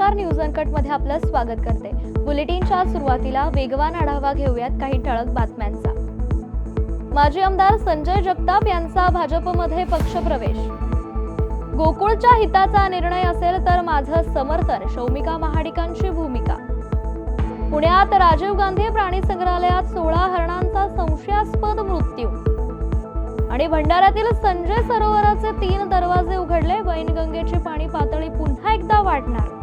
नमस्कार न्यूजमध्ये आपलं स्वागत करते. बुलेटिनच्या सुरुवातीला वेगवान आढावा घेऊयात काही ठळक बातम्यांचा. माजी आमदार संजय जगताप यांचा भाजपमध्ये पक्षप्रवेश. गोकुळच्या हिताचा निर्णय असेल तर माझं समर्थन शौमिका महाडिकांची भूमिका. पुण्यात राजीव गांधी प्राणी संग्रहालयात सोळा हरणांचा संशयास्पद मृत्यू. आणि भंडाऱ्यातील संजय सरोवराचे तीन दरवाजे उघडले वैनगंगेची पाणी पातळी पुन्हा एकदा वाढणार.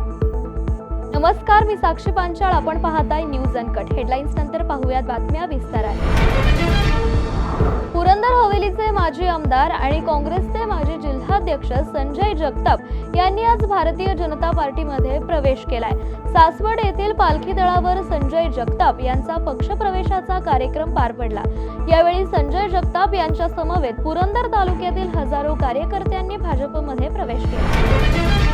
नमस्कार मी साक्षी पांचाळ. आपण पाहताय न्यूज अनकट हेडलाईन्स नंतर पाहूयात बातम्या विस्ताराने पुरंदर हवेलीचे माजी आमदार आणि काँग्रेसचे माजी जिल्हाध्यक्ष संजय जगताप यांनी आज भारतीय जनता पार्टीमध्ये प्रवेश केलाय. सासवड येथील पालखी दळावर संजय जगताप यांचा पक्षप्रवेशाचा कार्यक्रम पार पडला. यावेळी संजय जगताप यांच्या समवेत पुरंदर तालुक्यातील हजारो कार्यकर्त्यांनी भाजपमध्ये प्रवेश केला.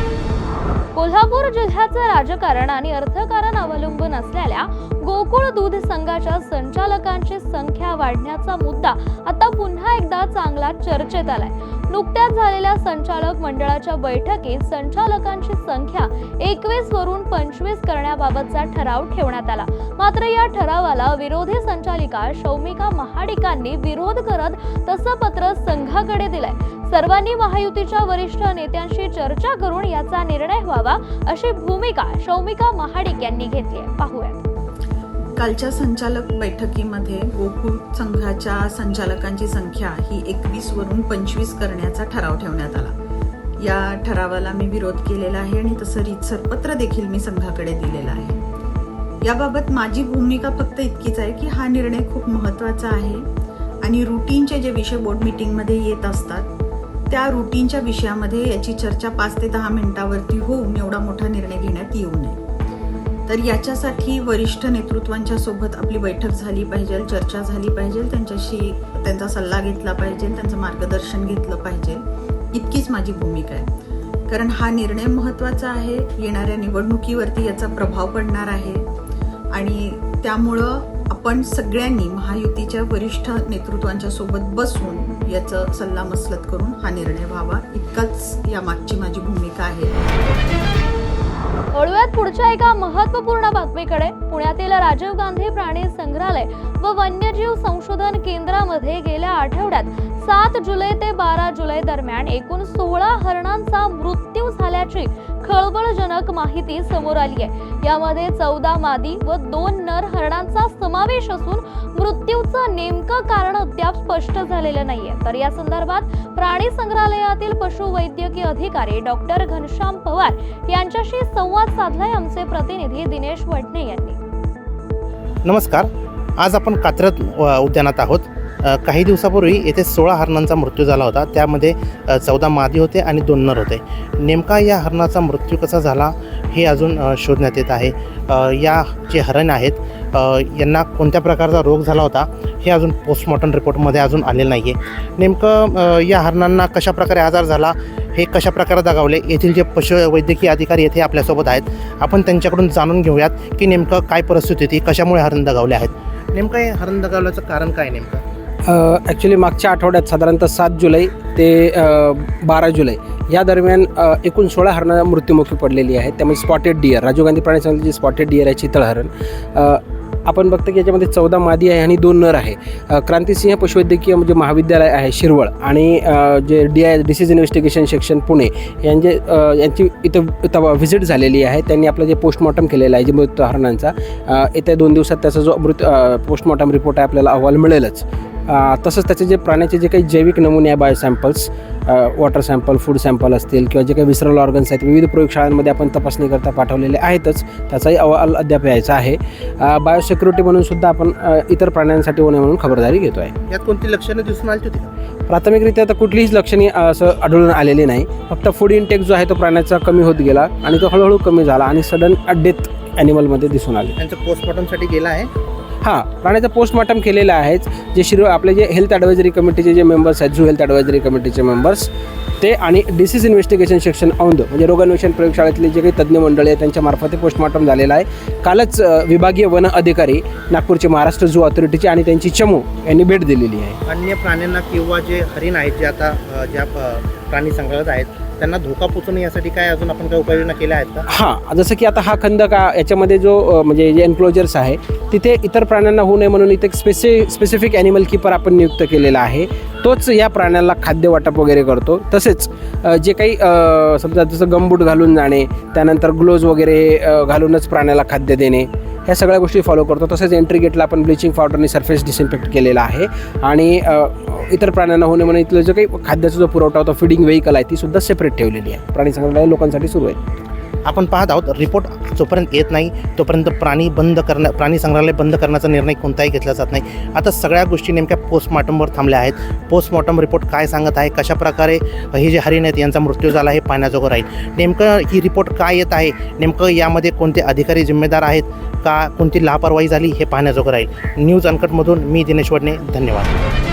कोल्हापूर जिल्ह्याचं राजकारण आणि अर्थकारण अवलंबून असलेल्या गोकुळ दूध संघाच्या संचालकांची संख्या वाढण्याचा मुद्दा आता पुन्हा एकदा चांगला चर्चेत आलाय. नुकत्याच झालेल्या संचालक मंडळाच्या बैठकीत संचालकांची संख्या एकवीस वरून पंचवीस करण्याबाबतचा ठराव ठेवण्यात आला. मात्र या ठरावाला विरोधी संचालिका शौमिका महाडिकांनी विरोध करत तसं पत्र संघाकडे दिलंय. सर्वांनी महायुतीच्या वरिष्ठ नेत्यांशी चर्चा करून याचा निर्णय व्हावा अशी भूमिका शौमिका महाडिक यांनी घेतली आहे. पाहूयात. कालच्या संचालक बैठकीमध्ये गोकुळ संघाच्या संचालकांची संख्या ही एकवीस वरून पंचवीस करण्याचा ठराव ठेवण्यात आला. या ठरावाला मी विरोध केलेला आहे आणि तसं रीतसर पत्र देखील मी संघाकडे दिलेलं आहे. याबाबत माझी भूमिका फक्त इतकीच आहे की हा निर्णय खूप महत्त्वाचा आहे आणि रुटीनचे जे विषय बोर्ड मीटिंगमध्ये येत असतात त्या रुटीनच्या विषयामध्ये याची चर्चा पाच ते दहा मिनिटावरती होऊन एवढा मोठा निर्णय घेण्यात येऊ नये. तर याच्यासाठी वरिष्ठ नेतृत्वांच्या सोबत आपली बैठक झाली पाहिजे चर्चा झाली पाहिजे त्यांच्याशी त्यांचा सल्ला घेतला पाहिजे त्यांचं मार्गदर्शन घेतलं पाहिजे. इतकीच माझी भूमिका आहे. कारण हा निर्णय महत्त्वाचा आहे. येणाऱ्या निवडणुकीवरती याचा प्रभाव पडणार आहे. आणि त्यामुळं आपण सगळ्यांनी महायुतीच्या वरिष्ठ नेतृत्वांच्या सोबत बसून याचं सल्लामसलत करून हा निर्णय व्हावा. इतकाच यामागची माझी भूमिका आहे. वळूयात पुढच्या एका महत्त्वपूर्ण बातमीकडे. पुण्यातील राजीव गांधी प्राणी संग्रहालय व वन्यजीव संशोधन केंद्रामध्ये गेल्या आठवड्यात सात जुलै ते बारा जुलै दरम्यान एकूण सोळा हरणांचा मृत्यू झाल्याची खळबळजनक माहिती समोर आली आहे. यामध्ये चौदा मादी व दोन नर हरणांचा समावेश असून मृत्यूचं नेमकं कारण अद्याप स्पष्ट झालेलं नाहीये. तर या संदर्भात प्राणी संग्रहालयातील पशुवैद्यकीय अधिकारी डॉक्टर घनश्याम पवार यांच्याशी संवाद साधलाय आमचे प्रतिनिधी दिनेश वडणे यांनी. नमस्कार. आज आपण कात्रत उद्यानात आहोत. काही दिवसापूर्वी येथे सोळा हरणांचा मृत्यू झाला होता. त्यामध्ये चौदा मादी होते आणि दोन नर होते. नेमका या हरणाचा मृत्यू कसा झाला हे अजून शोधण्यात येत आहे. या जे हरण आहेत यांना कोणत्या प्रकारचा रोग झाला होता हे अजून पोस्टमॉर्टम रिपोर्टमध्ये अजून आलेलं नाही आहे नेमकं या हरणांना कशा प्रकारे आजार झाला हे कशा प्रकारे दगावले येथील जे पशुवैद्यकीय अधिकारी येथे आपल्यासोबत आहेत आपण त्यांच्याकडून जाणून घेऊयात की नेमकं काय परिस्थिती होती कशामुळे हरण दगावले आहेत. नेमकं हे हरण दगावल्याचं कारण काय नेमकं? ॲक्च्युली मागच्या आठवड्यात साधारणतः सात जुलै ते बारा जुलै या दरम्यान एकूण सोळा हरणं मृत्युमुखी पडलेली आहेत. त्यामुळे स्पॉटेड डिअर राजीव गांधी प्राणी जे स्पॉटेड डिअर आहे चितळ हरण आपण बघतो की याच्यामध्ये चौदा मादी आहे आणि दोन नर आहे. क्रांतिसिंह पशुवैद्यकीय म्हणजे महाविद्यालय आहे शिरवळ आणि जे D I disease investigation section Pune यांचे यांची इथं इथं व्हिजिट झालेली आहे. त्यांनी आपलं जे पोस्टमॉर्टम केलेलं आहे जे मृत हरणांचा येत्या दोन दिवसात त्याचा जो मृत पोस्टमॉर्टम रिपोर्ट आहे आपल्याला अहवाल मिळेलच. तसंच त्याचे जे प्राण्याचे जे काही जैविक नमुने आहे bio samples water sample food sample असतील किंवा जे काही विसरल ऑर्गन्स आहेत विविध प्रयोगशाळांमध्ये आपण तपासणी करता पाठवलेले आहेतच त्याचाही अहवाल अद्याप यायचा आहे. बायोसिक्युरिटी म्हणून सुद्धा आपण इतर प्राण्यांसाठी होणे म्हणून खबरदारी घेतो आहे यात कोणती लक्षणं दिसून आली होती? प्राथमिकरित्या तर कुठलीच लक्षणे असं आढळून आलेली नाही. फक्त फूड इंटेक जो आहे तो प्राण्याचा कमी होत गेला आणि तो हळूहळू कमी झाला आणि सडन डेथ ॲनिमलमध्ये दिसून आले. त्यांचं पोस्टमॉर्टमसाठी गेला आहे. हां प्राण्याचं पोस्टमॉर्टम केलेलं आहेच. जे शिरो आपले जे हेल्थ ॲडवायझरी कमिटीचे जे मेंबर्स आहेत झू हेल्थ ॲडवायझरी कमिटीचे मेंबर्स ते आणि डिसीज इन्व्हेस्टिगेशन सेक्शन औंध म्हणजे रोगान्वेषण प्रयोगशाळेतले जे काही तज्ज्ञ मंडळी आहेत त्यांच्यामार्फत पोस्टमार्टम पोस्टमॉर्टम झालेलं आहे. कालच विभागीय वन अधिकारी नागपूरचे महाराष्ट्र झू ऑथॉरिटीचे आणि त्यांची चमू यांनी भेट दिलेली आहे. अन्य प्राण्यांना किंवा जे हरिण आहेत जे आता ज्या प्राणी संग्रहालयात आहेत त्यांना धोका पोचू नये यासाठी काय अजून आपण काय उपाययोजना केल्या आहेत का? हां जसं की आता हा खंद का याच्यामध्ये जो म्हणजे जे एन्क्लोजर्स आहे तिथे इतर प्राण्यांना होऊ नये म्हणून इथे स्पेसि स्पेसिफिक ॲनिमल किपर आपण नियुक्त केलेला आहे. तोच या प्राण्याला खाद्य वाटप वगैरे करतो. तसेच जे काही समजा जसं गमबूट घालून जाणे त्यानंतर ग्लोव्ज वगैरे घालूनच प्राण्याला खाद्य देणे ह्या सगळ्या गोष्टी फॉलो करतो. तसेच एंट्री गेटला आपण ब्लिचिंग पावडरने सरफेस डिसइन्फेक्ट केलेला आहे. आणि इतर प्राण्यांना होणे म्हणून इथलं जो काही खाद्याचा जो पुरवठा होता फिडिंग व्हेकल आहे ती सुद्धा सेपरेट ठेवलेली आहे. प्राणी संग्रहालय लोकांसाठी सुरू आहे. आपण पाहत आहोत रिपोर्ट जोपर्यंत येत नाही तोपर्यंत प्राणी बंद करणं प्राणी संग्रहालय बंद करण्याचा निर्णय कोणताही घेतला जात नाही. आता सगळ्या गोष्टी नेमक्या पोस्टमॉर्टमवर थांबल्या आहेत. पोस्टमॉर्टम रिपोर्ट काय सांगत आहे कशा प्रकारे हे जे हरिण आहेत यांचा मृत्यू झाला हे पाहण्याजोगं राहील. नेमकं ही रिपोर्ट काय येत आहे? नेमकं यामध्ये कोणते अधिकारी जिम्मेदार आहेत? का कोणती लापरवाही झाली हे पाहण्याजोगं राहील. न्यूज अनकटमधून मी दिनेश वडणे धन्यवाद.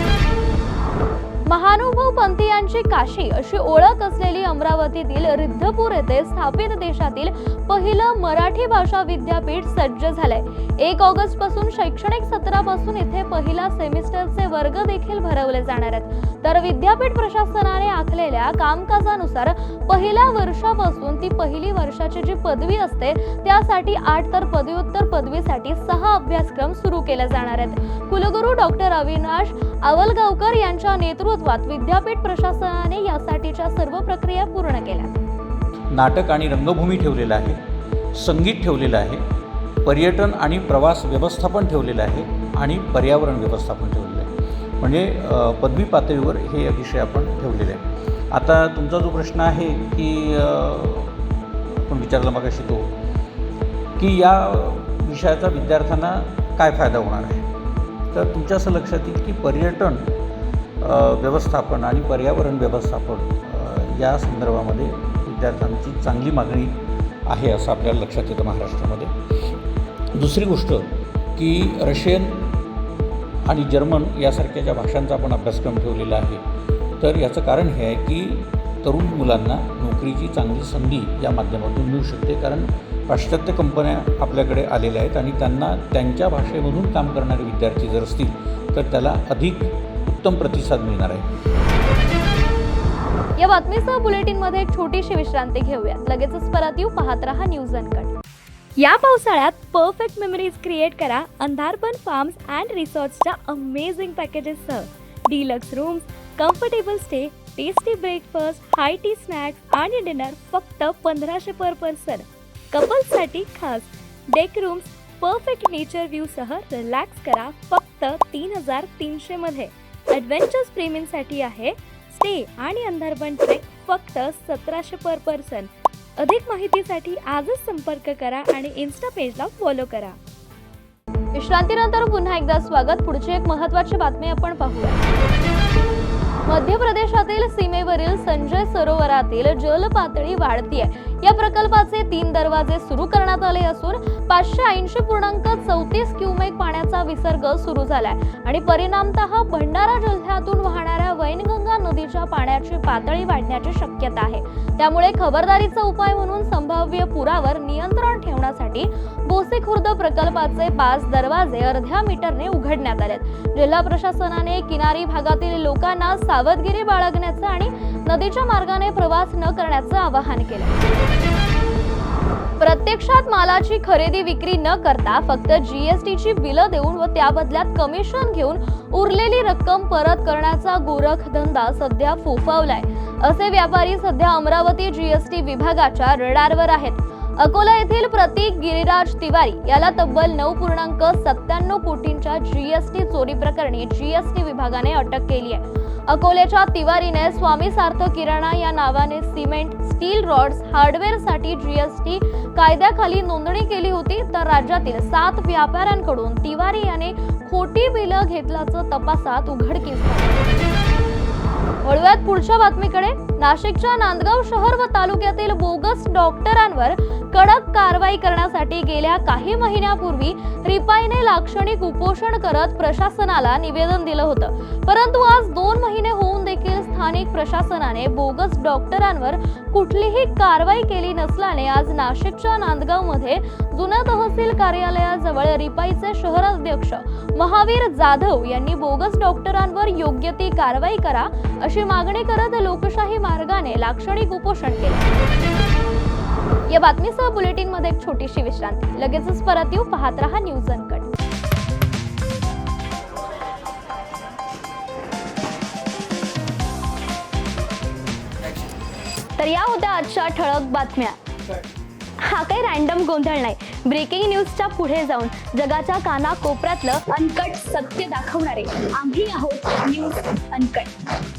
महानुभव पंथीयांची काशी अशी ओळख असलेली अमरावतीतील रिद्धपूर येथे स्थापित देशातील पहिलं मराठी भाषा विद्यापीठ सज्ज झालंय. एक ऑगस्टपासून शैक्षणिक सत्रापासून इथे पहिला सेमिस्टरचे वर्ग देखील भरवले जाणार आहेत. तर विद्यापीठ प्रशासनाने आखलेल्या कामकाजानुसार पहिल्या वर्षापासून ती पहिली वर्षाची जी पदवी असते त्यासाठी आठ तर पदव्युत्तर पदवीसाठी सहा अभ्यासक्रम सुरू केले जाणार आहेत. कुलगुरू डॉक्टर अविनाश आवलगावकर यांच्या नेतृत्वात विद्यापीठ प्रशासनाने यासाठीच्या सर्व प्रक्रिया पूर्ण केल्या. नाटक आणि रंगभूमी ठेवलेलं आहे संगीत ठेवलेलं आहे पर्यटन आणि प्रवास व्यवस्थापन ठेवलेलं आहे आणि पर्यावरण व्यवस्थापन ठेवलेलं आहे. म्हणजे पदवी पातळीवर हे विषय आपण ठेवलेले आहे आता तुमचा जो प्रश्न आहे की आपण विचारला मगाशी तो की या विषयाचा विद्यार्थ्यांना काय फायदा होणार आहे? तर तुमच्या असं लक्षात येईल की पर्यटन व्यवस्थापन आणि पर्यावरण व्यवस्थापन या संदर्भामध्ये विद्यार्थ्यांची चांगली मागणी आहे असं आपल्याला लक्षात येतं महाराष्ट्रामध्ये. दुसरी गोष्ट की रशियन आणि जर्मन यासारख्या ज्या भाषांचा आपण अभ्यासक्रम ठेवलेला आहे तर याचं कारण हे आहे की तरुण मुलांना नोकरीची चांगली संधी या माध्यमातून मिळू शकते. कारण पाश्चात्य कंपन्या आपल्याकडे आलेल्या आहेत आणि त्यांना त्यांच्या भाषेमधून काम करणारे विद्यार्थी जर असतील तर त्याला अधिक उत्तम प्रतिसाद मिळणार आहे. या बातमीसह बुलेटिनमध्ये एक छोटीशी विश्रांती घेऊयात. लगेचच परत येऊ पाहत राहा न्यूज अनकट या पावसाळ्यात परफेक्ट मेमरीज क्रिएट करा अंधारपण फार्म्स अँड रिसॉर्ट्सच्या amazing पॅकेजेससह deluxe rooms comfortable stay tasty breakfast high tea snacks आणि डिनर फक्त पंधराशे पर पर्सन कपल्ससाठी खास. डेक रूम्स परफेक्ट नेचर व्ह्यूसह रिलॅक्स करा फक्त तीन हजार तीनशेमध्ये ॲडव्हेंचर्स प्रेमींसाठी आहे स्टे आणि अंधारबन ट्रेक फक्त सतराशे पर पर्सन. अधिक माहितीसाठी आजच संपर्क करा आणि इन्स्टा पेजला फॉलो करा. विश्रांतीनंतर पुन्हा एकदा स्वागत. पुढची एक महत्वाची बातमी आपण पाहूया. मध्य प्रदेशातील सीमेवरील संजय सरोवरातील जल पातळी वाढतीये. या प्रकल्पाचे तीन दरवाजे सुरू करण्यात आले असून पाचशे ऐंशी पूर्णांक चौतीस क्युमेक पाण्याचा विसर्ग सुरू झालाय. आणि परिणामतः भंडारा जिल्ह्यातून वाहणाऱ्या वैनगंगा नदीच्या पाण्याची पातळी वाढण्याची शक्यता आहे. त्यामुळे खबरदारीचा उपाय म्हणून संभाव्य पुरावर नियंत्रण ठेवण्यासाठी बोसे खुर्द प्रकल्पाचे पाच दरवाजे अर्ध्या मीटरने उघडण्यात आलेत. जिल्हा प्रशासनाने किनारी भागातील लोकांना सावधगिरी बाळगण्याचं आणि नदीच्या मार्गाने प्रवास न करण्याचं आवाहन केलं. प्रत्यक्षात मालाची खरेदी विक्री न करता फक्त जीएसटीची बिलं देऊन व त्या बदल्यात कमिशन घेऊन उरलेली रक्कम परत करण्याचा गोरखधंदा सध्या फोफावलाय. असे व्यापारी सध्या अमरावती जीएसटी विभागाच्या रडारवर आहेत. अकोला येथील प्रतीक गिरिराज तिवारी याला तब्बल नऊ पूर्णांक सत्त्याण्णव कोटींच्या जीएसटी चोरी प्रकरणी जीएसटी विभागाने अटक केली आहे. अकोल्याच्या तिवारीने स्वामी सार्थ किराणा या नावाने सिमेंट स्टील रॉड्स हार्डवेअरसाठी जीएसटी कायद्याखाली नोंदणी केली होती तर राज्यातील सात व्यापाऱ्यांकडून तिवारी याने खोटी बिलं घेतल्याचं तपासात उघडकीस वळूयात पुढच्या बातमीकडे. नाशिकच्या नांदगाव शहर व तालुक्यातील बोगस डॉक्टरांवर कडक कारवाई करण्यासाठी गेल्या काही महिन्यापूर्वी रिपाईने लाक्षणिक उपोषण करत प्रशासनाला निवेदन दिलं होतं. परंतु आज दोन महिने होऊन देखील स्थानिक प्रशासनाने बोगस डॉक्टरांवर कुठलीही कारवाई केली नसल्याने आज नाशिकच्या नांदगावमध्ये जुन्या तहसील कार्यालयाजवळ रिपाईचे शहराध्यक्ष महावीर जाधव यांनी बोगस डॉक्टरांवर योग्य ती कारवाई करा अशी मागणी करत लोकशाही मार्गाने लाक्षणिक उपोषण केले. या बातमीसह बुलेटिनमध्ये एक छोटीशी विश्रांती. लगेचच परत येऊ पाहत रहा न्यूज अनकट. तर या होत्या आजच्या ठळक बातम्या. हा काही रॅन्डम गोंधळ नाही. ब्रेकिंग न्यूजच्या पुढे जाऊन जगाच्या काना कोपऱ्यातलं अनकट सत्य दाखवणारे आम्ही आहोत news uncut.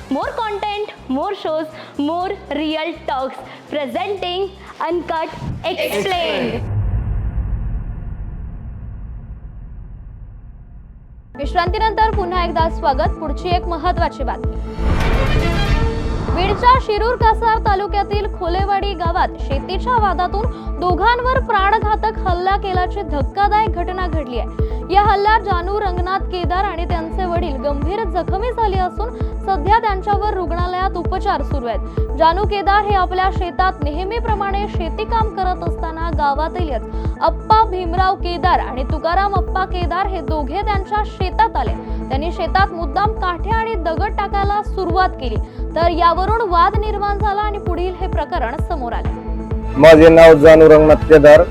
More content more shows more real talks presenting uncut explain विश्रांतीनंतर पुन्हा एकदा स्वागत. पुढची एक महत्वाची बातमी. बीडच्या शिरूर कासार तालुक्यातील खोलेवाडी गावात शेतीच्या वादातून दोघांवर प्राणघातक हल्ला केल्याची धक्कादायक घटना घडली आहे. या हल्ल्यात जानू रंगनाथ केदार आणि त्यांचे वडील गंभीर जखमी झाले असून सध्या त्यांच्यावर रुग्णालयात उपचार सुरू आहेत. जानू केदार हे आपल्या शेतात नेहमीप्रमाणे शेती काम करत असताना गावातीलच अप्पा भीमराव केदार आणि तुकाराम अप्पा केदार हे दोघे त्यांच्या शेतात आले. त्यांनी शेतात मुद्दाम काठ्या आणि दगड टाकायला सुरुवात केली. तर यावरून वाद निर्माण झाला आणि पुढील हे प्रकरण समोर आले. माझे नाव जानू रंगनाथ केदार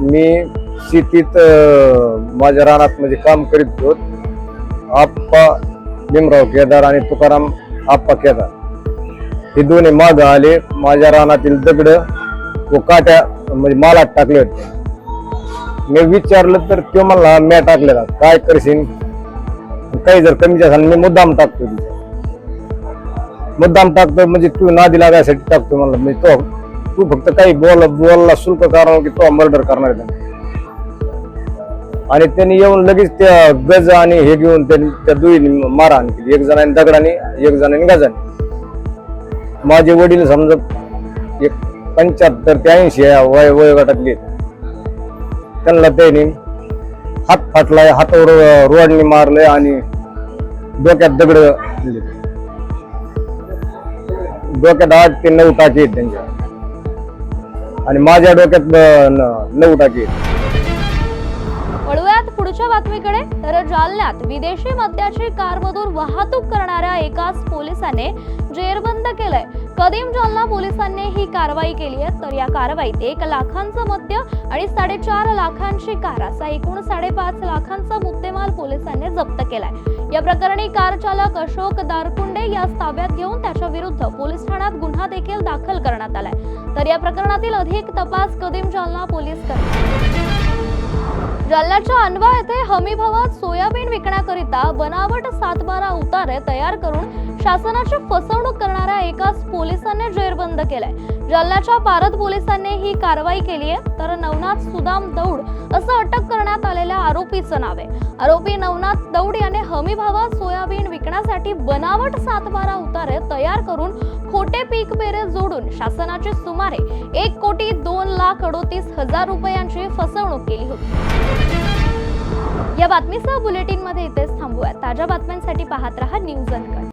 मी शेतीत माझ्या रानात म्हणजे काम करीत होतो. आप्पा भीमराव केदार आणि तुकाराम आप्पा केदार. हे दोन्ही माग आले. माझ्या रानातील दगड व काट्या म्हणजे मालात टाकले होते. मी विचारलं तर तो मला म्या टाकलेला. काय करशील? काही जर कमी जास्त मी मुद्दाम टाकतो मुद्दाम टाकतो म्हणजे तू नादी लागायसाठी टाकतो मला म्हणजे तो तू फक्त काही बोल बोलला शुल्क कारण की तो मर्डर करणार आहे आणि त्यांनी येऊन लगेच त्या गज आणि हे घेऊन त्यांनी त्या दुईने मारहाण केली. एक जणांनी दगडाने एक जणांनी गजाने. माझे वडील समजा एक पंच्याहत्तर ते ऐंशी या वय वयोगटातले त्यांना त्यांनी हात फाटलाय हातावर रोडने मारले आणि डोक्यात दगड म्हणजे डोक्यात आठ ते नऊ टाके आहेत त्यांच्या. आणि माझ्या डोक्यात नऊ टाके आहेत. वळूयात पुढच्या बातमीकडे. तर जालन्यात विदेशी मद्याची कारमधून वाहतूक करणाऱ्या एकाच पोलिसाने जेरबंद केलंय. कदीम जालना पोलिसांनी ही कारवाई केली आहे. तर या कारवाईत एक लाखांचं मद्य आणि साडेचार लाखांची कार असा एकूण साडेपाच लाखांचा मुद्देमाल पोलिसांनी जप्त केलाय. या प्रकरणी कार चालक अशोक दारकुंडे यास ताब्यात घेऊन त्याच्या विरुद्ध पोलीस ठाण्यात गुन्हा देखील दाखल करण्यात आलाय. तर या प्रकरणातील अधिक तपास कदीम जालना पोलीस करतात जालन्याच्या अनवा येथे हमी भावात सोयाबीन विकण्याकरिता बनावट सातबारा उतारे तयार करून शासनाची फसवणूक करणाऱ्या एकाच पोलिसांनी जेरबंद केलाय. जालन्याच्या पारद पोलिसांनी ही कारवाई केली आहे तर नवनाथ सुदाम दौड असं अटक करण्यात आलेल्या आरोपीचं नाव आहे. आरोपी नवनाथ दौड याने हमी भावात सोयाबीन विकण्यासाठी बनावट सातबारा उतारे तयार करून खोटे पीक पेरे जोडून शासनाचे सुमारे एक कोटी दोन लाख अडोतीस हजार रुपयांची फसवणूक केली होती. या बातमीसह बुलेटिनमध्ये इथेच थांबूया ताज्या बातम्यांसाठी पाहत रहा न्यूज अनकट.